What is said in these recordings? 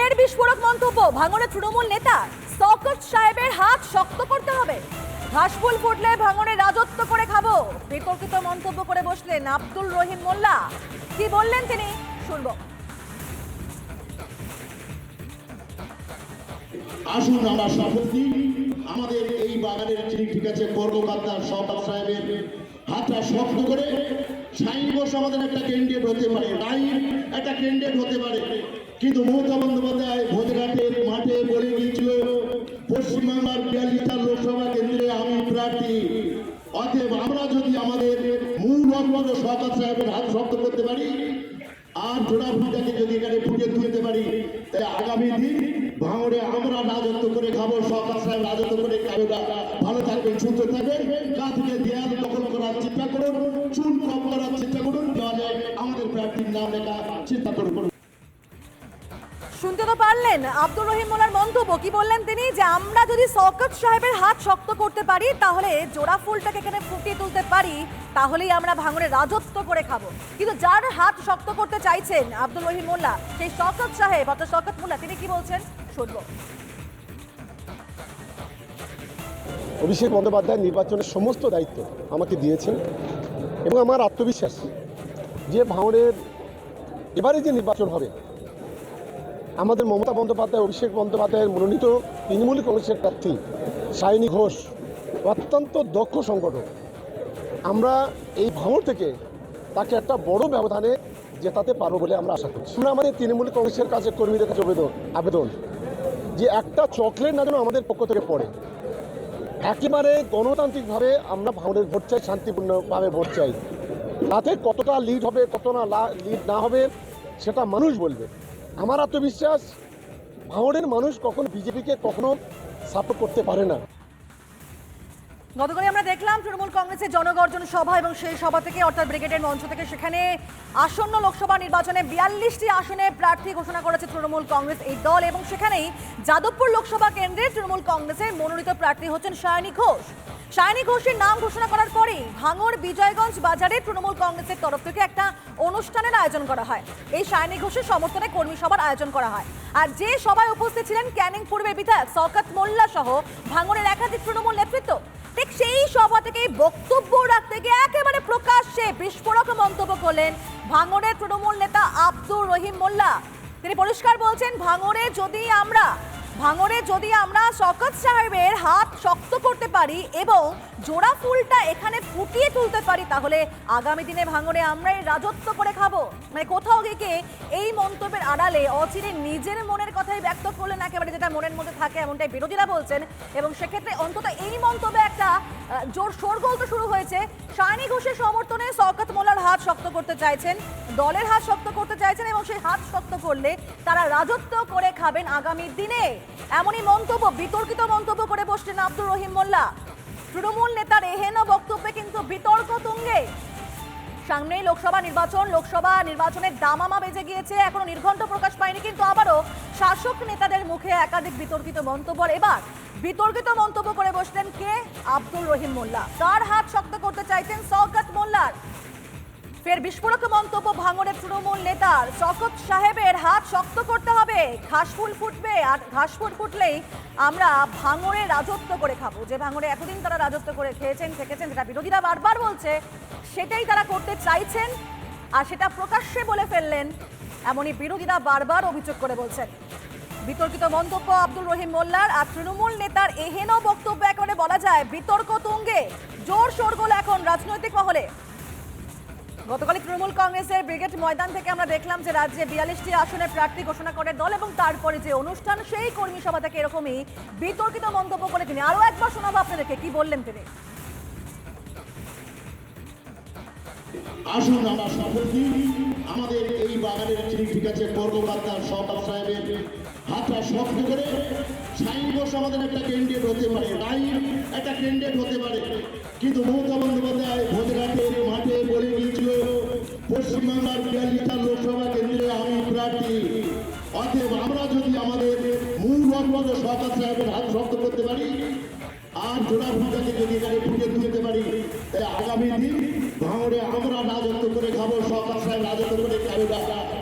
ফের বিস্ফোরক মন্তব্য ভাঙড়ে তৃণমূল নেতা। শওকত সাহেবের হাত শক্ত করতে হবে। ঘাসফুল ফুটলে ভাঙড়ে রাজত্ব করে খাব। বিতর্কিত মন্তব্য করে বসলেন আব্দুল রহিম মোল্লা। কি বললেন তিনি? শুনব। আসুন আমরা শপথ আমাদের এই বাগানের ঠিক আছে, কর্মকর্তা সরকার সাহেবের হাতটা শক্ত করে সাইন বোস আমাদের একটা ক্যান্ডিডেট হতে পারে লাইন একটা ক্যান্ডিডেট হতে পারে। কিন্তু মমতা বন্দ্যোপাধ্যায় ভোজঘাটের মাঠে বলে গিয়েছিল, পশ্চিমবাংলার বিয়াল্লিশটা লোকসভা কেন্দ্রে আমি প্রার্থী। অতএব আমরা যদি আমাদের মূল অগ্রজ সরকার সাহেবের হাত শক্ত করতে পারি, আর জোড়া ফুটাকে যদি এখানে ফুটে তুলতে পারি, তাহলে আগামী দিন শুনতে তো পারলেন, আব্দুর রহিম মোল্লার মন্তব্য। কি বললেন তিনি? যে আমরা যদি শওকত সাহেবের হাত শক্ত করতে পারি, তাহলে জোড়া ফুলটাকে এখানে ফুটিয়ে তুলতে পারি, তাহলেই আমরা ভাঙড়ে রাজত্ব করে খাব। কিন্তু যার হাত শক্ত করতে চাইছেন আব্দুল রহিম মোল্লা, সেই শওকত সাহেব, অর্থাৎ শওকত মোল্লা, তিনি কি বলছেন? শুনব। অভিষেক বন্দ্যোপাধ্যায় নির্বাচনের সমস্ত দায়িত্ব আমাকে দিয়েছেন এবং আমার আত্মবিশ্বাস যে ভাঙড়ের এবারে যে নির্বাচন হবে, আমাদের মমতা বন্দ্যোপাধ্যায়, অভিষেক বন্দ্যোপাধ্যায়ের মনোনীত তৃণমূল কংগ্রেসের প্রার্থী সায়নী ঘোষ, অত্যন্ত দক্ষ সংগঠক। আমরা এই ভাঙড় থেকে তাকে একটা বড় ব্যবধানে জেতাতে পারব বলে আমরা আশা করছি। আমরা আমাদের তৃণমূল কংগ্রেসের কাছে কর্মীদের কাছে আবেদন আবেদন যে একটা চকলেট না যেন আমাদের পক্ষ থেকে পড়ে। একেবারে গণতান্ত্রিকভাবে আমরা ভাঙড়ের ভোট চাই, শান্তিপূর্ণভাবে ভোট চাই। তাতে কতটা লিড হবে কত না লিড না হবে, সেটা মানুষ বলবে। আমার আত্মবিশ্বাস ভাঙড়ের মানুষ কখনো বিজেপিকে কখনো সাপোর্ট করতে পারে না। গতকাল আমরা দেখলাম তৃণমূল কংগ্রেসের জনগর্জন সভা এবং সেই সভা থেকে, অর্থাৎ ব্রিগেডের মঞ্চ থেকে সেখানে আসন্ন লোকসভা নির্বাচনে বিয়াল্লিশটি আসনে প্রার্থী ঘোষণা করেছে তৃণমূল কংগ্রেস এই দল এবং সেখানেই যাদবপুর লোকসভা কেন্দ্রে তৃণমূল কংগ্রেসের মনোনীত প্রার্থী হচ্ছেন সায়নী ঘোষ। সায়নী ঘোষের নাম ঘোষণা করার পরেই ভাঙড় বিজয়গঞ্জ বাজারে তৃণমূল কংগ্রেসের তরফ থেকে একটা অনুষ্ঠানের আয়োজন করা হয়। এই সায়নী ঘোষের সমর্থনে কর্মী সভার আয়োজন করা হয়। আর যে সভায় উপস্থিত ছিলেন ক্যানিং পূর্বের বিধায়ক শওকত মোল্লা সহ ভাঙড়ের একাধিক তৃণমূল নেতৃত্ব, ঠিক সেই সভা থেকেই বক্তব্য রাখতে গিয়ে একেবারে প্রকাশ্যে বিস্ফোরক মন্তব্য করলেন ভাঙড়ের তৃণমূল নেতা আব্দুর রহিম মোল্লা। তিনি পরিষ্কার বলছেন, ভাঙড়ে যদি আমরা, ভাঙড়ে যদি আমরা শকত সাহেবের হাত শক্ত করতে পারি এবং জোড়া ফুলটা এখানে ফুটিয়ে তুলতে পারি, তাহলে আগামী দিনে ভাঙড়ে আমরাই রাজত্ব করে খাব। মানে কোথাও গিয়ে এই মন্তব্যের আড়ালে অচিরে নিজের মনের কথাই ব্যক্ত করলেন, একেবারে যেটা মনের মধ্যে থাকে এমনটাই বিরোধীরা বলছেন। এবং সেক্ষেত্রে অন্তত এই মন্তব্যে একটা জোর শোরগোল তো শুরু হয়েছে। সায়নী ঘোষের সমর্থনে শওকত মোল্লার হাত শক্ত করতে চাইছেন, দলের হাত শক্ত করতে চাইছেন এবং সেই হাত শক্ত করলে তারা রাজত্ব করে খাবেন আগামী দিনে। এমনই মন্তব্য, বিতর্কিত মন্তব্য করে বসছেন আব্দুর রহিম মোল্লা। তৃণমূল নেতার এহেন বক্তব্যে কিন্তু বিতর্ক তুঙ্গে। সামনেই লোকসভা নির্বাচন, লোকসভা নির্বাচনের দামামা বেজে গিয়েছে, এখনও নির্ঘণ্ট প্রকাশ পায়নি, কিন্তু আবারও শাসক নেতাদের মুখে একাধিক বিতর্কিত মন্তব্য। এবার বিতর্কিত মন্তব্য করে বসলেন কে? আব্দুল রহিম মোল্লা। তার হাত শক্ত করতে চাইতেন সৌকাত মোল্লার? ফের বিস্ফোরক মন্তব্য ভাঙড়ের তৃণমূল নেতার। শকত সাহেবের হাত শক্ত করতে হবে। ঘাসফুল ফুটবে আর ঘাসফুল ফুটলেই আমরা ভাঙড়ে রাজত্ব করে খাব। যে ভাঙড়ে এতদিন তারা রাজত্ব করে খেয়েছেন, থেকেছেন, যেটা বিরোধীরা বারবার বলছে, সেটাই তারা করতে চাইছেন আর সেটা প্রকাশ্যে বলে ফেললেন, এমনই বিরোধীরা বারবার অভিযোগ করে বলছেন। বিতর্কিত মন্তব্য আব্দুল রহিম মোল্লার আর তৃণমূল নেতার এহেন বক্তব্য একেবারে বলা যায় বিতর্ক তুঙ্গে। জোর শোরগোল এখন রাজনৈতিক মহলে। গতকাল তৃণমূল কংগ্রেসের ব্রিগেড ময়দান থেকে আমরা দেখলাম যে রাজ্যে বিয়াল্লিশটি আসনে প্রার্থী ঘোষণা করে দল এবং তারপরে যে অনুষ্ঠান, সেই কর্মী সভা থেকে এরকমই বিতর্কিত মন্তব্য করে তিনি। আরও একবার শোনাবো আপনাদেরকে, কি বললেন তিনি? আসুন আমরা শপথ নিই আমাদের এই বাগানের যিনি ঠিক আছে, কর্মকর্তা সরকার সাহেবের হাতটা শক্ত করে সাইন বোস আমাদের একটা ক্যান্ডিডেট হতে পারে লাইন একটা ক্যান্ডিডেট হতে পারে। কিন্তু মমতা বন্দ্যোপাধ্যায় ভোজঘাটের মাঠে বলে গিয়েছিল পশ্চিমবাংলার বিয়াল্লিশটা লোকসভা কেন্দ্রে আমি প্রার্থী। অতএব আমরা যদি আমাদের মূল অগ্রজ সরকার সাহেবের হাত শক্ত করতে পারি, আর জোড়া ফুটাকে যদি এখানে ফুটে তুলতে পারি, তাহলে আগামী দিন ভাঙড়ে আমরা রাজত্ব করে খাব, সরকার সাহেব রাজত্ব করে খাবে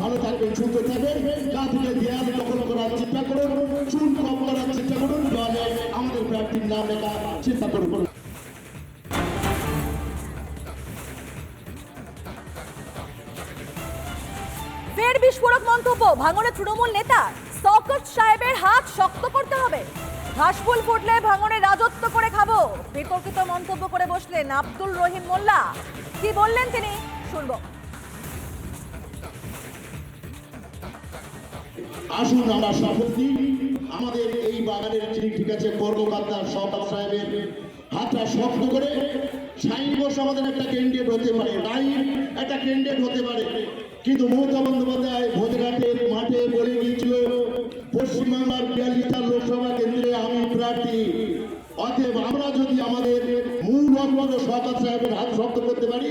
ভালো থাকবেন, সুস্থ থাকবেন। গা থেকে দেয়াল দখল করার চেষ্টা করুন চুন কম করার চেষ্টা করুন তাহলে আমাদের প্রার্থীর নাম লেখা, চিন্তা করুন। বিস্ফোরক মন্তব্য ভাঙনের তৃণমূল নেতা শওকত সাহেবের হাত শক্ত করতে হবে। ঘাসফুল ফুটলে ভাঙনে রাজত্ব করে খাব। বিতর্কিত মন্তব্য করে বসলেন আব্দুল রহিম মোল্লা। কি বললেন তিনি? শুনব। আসুন আমরা শপথ আমাদের এই বাগানের যিনি ঠিক আছে, কর্মকর্তা সরকার সাহেবের হাতটা শক্ত করে সাইন ঘোষ আমাদের একটা ক্যান্ডিডেট হতে পারে রাইট একটা ক্যান্ডিডেট হতে পারে। কিন্তু মমতা বন্দ্যোপাধ্যায় ভোজঘাটের মাঠে বলে গিয়েছিল পশ্চিমবাংলার বিয়াল্লিশটা লোকসভা কেন্দ্রে আমি প্রার্থী। অতএব আমরা যদি আমাদের মূল অগ্রজ সরকার সাহেবের হাত শক্ত করতে পারি,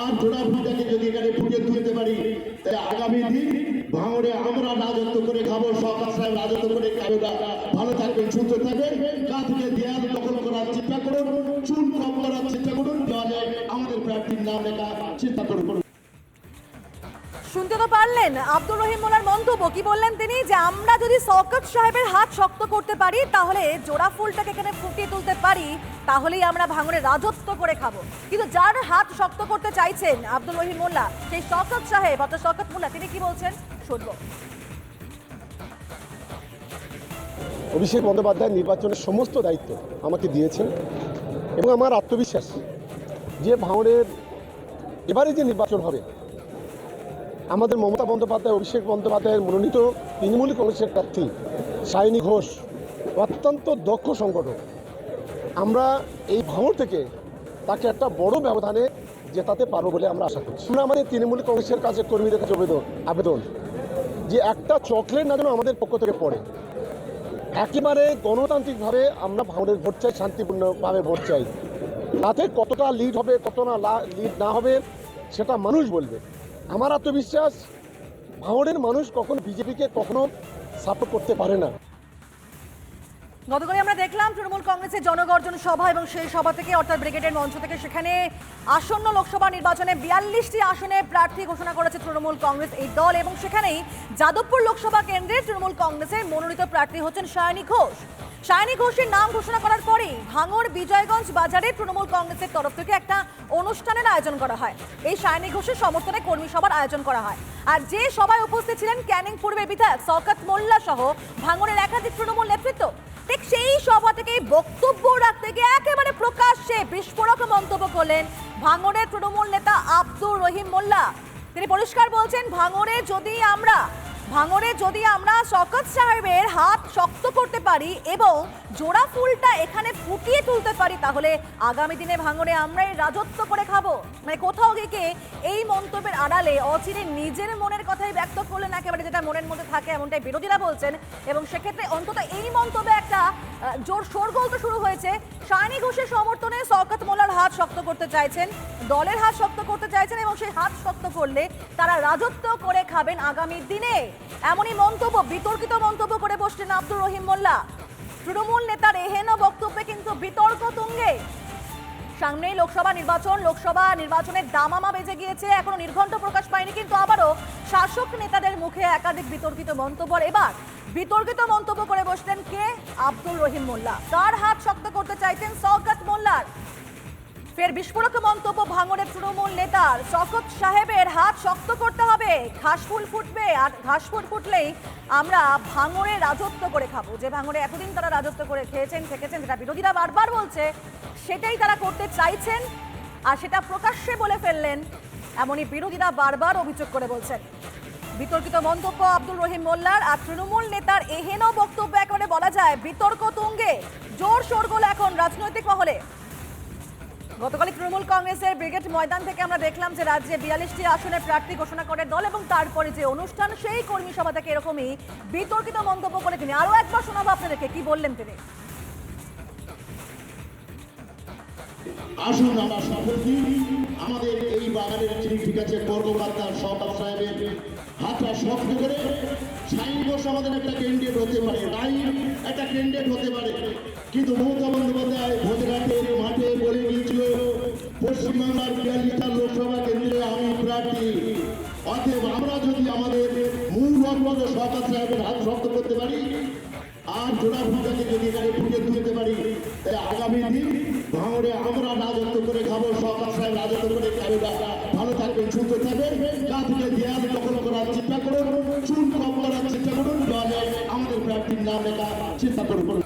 আর জোড়া ফুলটাকে যদি এখানে ফুটে তুলতে পারি, তাহলে আগামী দিন ভাঙড়ে আমরা রাজত্ব করে খাব, সরকার সাহেব রাজত্ব করে খাবে, ভালো থাকবেন, সুস্থ থাকবেন। শুনতে তো পারলেন। আব্দুর রহিম মোল্লার মন্তব্য কি বললেন তিনি? যে আমরা যদি শওকত সাহেবের হাত শক্ত করতে পারি, তাহলে জোড়া ফুলটাকে এখানে ফুটিয়ে তুলতে পারি, তাহলেই আমরা ভাঙড়ে রাজত্ব করে খাব। কিন্তু যার হাত শক্ত করতে চাইছেন আব্দুল রহিম মোল্লা, সেই শওকত সাহেব, অর্থাৎ শওকত মোল্লা, তিনি কি বলছেন? শুনব। অভিষেক বন্দ্যোপাধ্যায় নির্বাচনের সমস্ত দায়িত্ব আমাকে দিয়েছেন এবং আমার আত্মবিশ্বাস যে ভাঙড়ের এবারে যে নির্বাচন হবে আমাদের মমতা বন্দ্যোপাধ্যায়, অভিষেক বন্দ্যোপাধ্যায়ের মনোনীত তৃণমূল কংগ্রেসের প্রার্থী সায়নী ঘোষ অত্যন্ত দক্ষ সংগঠক। আমরা এই ভাঙড় থেকে তাকে একটা বড় ব্যবধানে জেতাতে পারব বলে আমরা আশা করছি। আমরা আমাদের তৃণমূল কংগ্রেসের কাছে কর্মীদের কাছে আবেদন আবেদন যে একটা চকলেট না যেন আমাদের পক্ষ থেকে পড়ে। একেবারে গণতান্ত্রিকভাবে আমরা ভাঙনের ভোট চাই, শান্তিপূর্ণভাবে ভোট চাই। তাতে কতটা লিড হবে কত না লিড না হবে, সেটা মানুষ বলবে। আমার আত্মবিশ্বাস ভাঙড়ের মানুষ কখনো বিজেপিকে কখনো সাপোর্ট করতে পারে না। গতকালই আমরা দেখলাম তৃণমূল কংগ্রেসের জনগর্জন সভা এবং সেই সভা থেকে অর্থাৎ ব্রিগেডের মঞ্চ থেকে সেখানে আসন্ন লোকসভা নির্বাচনে বিয়াল্লিশটি আসনে প্রার্থী ঘোষণা করেছে তৃণমূল কংগ্রেস এই দল এবং সেখানেই যাদবপুর লোকসভা কেন্দ্রে তৃণমূল কংগ্রেসের মনোনীত প্রার্থী হচ্ছেন সায়নী ঘোষ। সায়নী ঘোষের নাম ঘোষণা করার পরেই ভাঙড় বিজয়গঞ্জ বাজারে তৃণমূল কংগ্রেসের তরফ থেকে একটা অনুষ্ঠানের আয়োজন করা হয়। এই সায়নী ঘোষের সমর্থনে কর্মী সভার আয়োজন করা হয়। আর যে সভায় উপস্থিত ছিলেন ক্যানিং পূর্বের বিধায়ক শওকত মোল্লা সহ ভাঙড়ের একাধিক তৃণমূল নেতৃত্ব, ঠিক সেই সভা থেকে বক্তব্য রাখতে গিয়ে একেবারে প্রকাশ্যে বিস্ফোরক মন্তব্য করলেন ভাঙড়ের তৃণমূল নেতা আব্দুর রহিম মোল্লা। তিনি পরিষ্কার বলছেন, ভাঙড়ে যদি আমরা ভাঙড়ে যদি আমরা শকত সাহেবের হাত শক্ত করতে পারি এবং জোড়া ফুলটা এখানে ফুটিয়ে তুলতে পারি, তাহলে আগামী দিনে ভাঙরে আমরাই রাজত্ব করে খাব। মানে কোথাও গিয়ে এই মন্তব্যের আড়ালে অচিরে নিজের মনের কথাই ব্যক্ত করলেন, একেবারে যেটা মনের মধ্যে থাকে এমনটাই বিরোধীরা বলছেন এবং সেক্ষেত্রে অন্তত এই মন্তব্যে একটা জোর শোরগোল তো শুরু হয়েছে। সায়নী ঘোষের সমর্থনে শওকত মোল্লার হাত শক্ত করতে চাইছেন, দলের হাত শক্ত করতে চাইছেন এবং সেই হাত শক্ত করলে তারা রাজত্ব করে খাবেন আগামী দিনে। এমনই মন্তব্য, বিতর্কিত মন্তব্য করে বসছেন আব্দুর রহিম মোল্লা। তৃণমূল নেতার এহেন বক্তব্যে কিন্তু বিতর্ক তুঙ্গে। সামনেই লোকসভা নির্বাচন, লোকসভা নির্বাচনের দামামা বেজে গিয়েছে, এখনও নির্ঘণ্ট প্রকাশ পায়নি, কিন্তু আবারও শাসক নেতাদের মুখে একাধিক বিতর্কিত মন্তব্য এবার। বিতর্কিত মন্তব্য করে বসলেন কে? আব্দুল রহিম মোল্লা। কার হাত শক্ত করতে চাইছেন শওকত মোল্লার? ফের বিস্ফোরক মন্তব্য ভাঙড়ের তৃণমূল নেতার। শকত সাহেবের হাত শক্ত করতে হবে। ঘাসফুল ফুটবে আর ঘাসফুল ফুটলেই আমরা ভাঙড়ে রাজত্ব করে খাব। যে ভাঙড়ে এতদিন তারা রাজত্ব করে খেয়েছেন, থেকেছেন, যেটা বিরোধীরা বারবার বলছে, সেটাই তারা করতে চাইছেন আর সেটা প্রকাশ্যে বলে ফেললেন, এমনই বিরোধীরা বারবার অভিযোগ করে বলছেন। বিতর্কিত মন্তব্য আব্দুল রহিম মোল্লার আর তৃণমূল নেতার এহেন বক্তব্য একেবারে বলা যায় বিতর্ক তুঙ্গে জোর শোরগোল এখন রাজনৈতিক মহলে। গতকাল তৃণমূল কংগ্রেসের ব্রিগেড ময়দান থেকে আমরা দেখলাম যে রাজ্যে বিয়াল্লিশটি আসনে প্রার্থী ঘোষণা করে দল এবং তারপরে যে অনুষ্ঠান, সেই কর্মী সভা থেকে এরকমই বিতর্কিত মন্তব্য করে তিনি। আরও একবার শোনাবো আপনাদেরকে, কি বললেন তিনি? আসুন আমরা শপথ আমাদের এই বাগানের যিনি ঠিক আছে, কর্মকর্তা সরকার সাহেবের হাতটা শক্ত করে সাইন ঘোষ আমাদের একটা ক্যান্ডিডেট হতে পারে, রাইট, একটা ক্যান্ডিডেট হতে পারে। কিন্তু মমতা আর জোড়া পূজাকে যদি এখানে পুজো তুলতে পারি, তাই আগামী দিন ভাঙড়ে আমরা রাজত্ব করে খাব সরকার সাহেব রাজত্ব করে খাবে। ভালো থাকবেন, সুস্থ থাকবেন। গা দেয়াল দখল করার চেষ্টা করুন চুল কম করার চেষ্টা করুন। আমাদের প্রার্থীর নাম লেখা, চিন্তা করুন।